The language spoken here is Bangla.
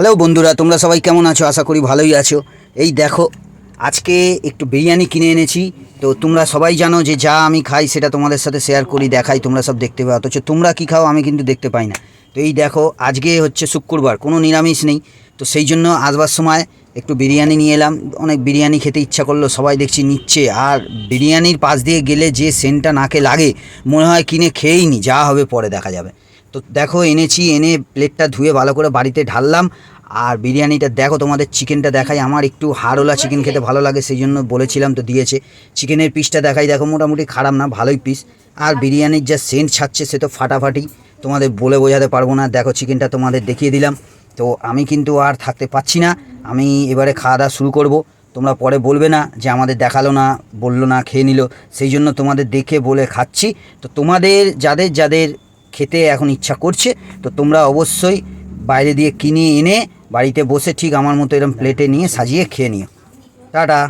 হ্যালো বন্ধুরা, তোমরা সবাই কেমন আছো? আশা করি ভালোই আছো। এই দেখো, আজকে একটু বিরিয়ানি কিনে এনেছি। তো তোমরা সবাই জানো যে যা আমি খাই সেটা তোমাদের সাথে শেয়ার করি, দেখাই, তোমরা সব দেখতে পাও। অথচ তোমরা কী খাও আমি কিন্তু দেখতে পাই না। তো এই দেখো, আজকে হচ্ছে শুক্রবার, কোনো নিরামিষ নেই। তো সেই জন্য আসবার সময় একটু বিরিয়ানি নিয়ে এলাম। অনেক বিরিয়ানি খেতে ইচ্ছা করল, সবাই দেখছি নিচ্ছে। আর বিরিয়ানির পাশ দিয়ে গেলে যে সেন্টটা নাকে লাগে, মনে হয় কিনে খেয়েই নি, যা হবে পরে দেখা যাবে। তো দেখো এনেছি এনে প্লেটটা ধুয়ে ভালো করে বাড়িতে ঢাললাম। আর বিরিয়ানিটা দেখো তোমাদের চিকেনটা দেখাই। আমার একটু হাড়ওলা চিকেন খেতে ভালো লাগে সেই জন্য বলেছিলাম তো দিয়েছে। চিকেনের পিসটা দেখাই দেখো মোটামুটি খারাপ না ভালোই পিস আর বিরিয়ানির যা সেন্ট ছাড়ছে সে তো ফাটাফাটি। তোমাদের বলে বোঝাতে পারব না। দেখো চিকেনটা তোমাদের দেখিয়ে দিলাম। তো আমি কিন্তু আর থাকতে পাচ্ছি না। আমি এবারে খাওয়া দাওয়া শুরু করব। তোমরা পরে বলবে না যে আমাদের দেখাল না বলল না খেয়ে নিল। সেই জন্য তোমাদের দেখে বলে খাচ্ছি। তো তোমাদের যাদের যাদের খেতে এখন ইচ্ছা করছে, তো তোমরা অবশ্যই বাইরে দিয়ে কিনে এনে বাড়িতে বসে ঠিক আমার মতো এরকম প্লেটে নিয়ে সাজিয়ে খেয়ে নিও। টাটা।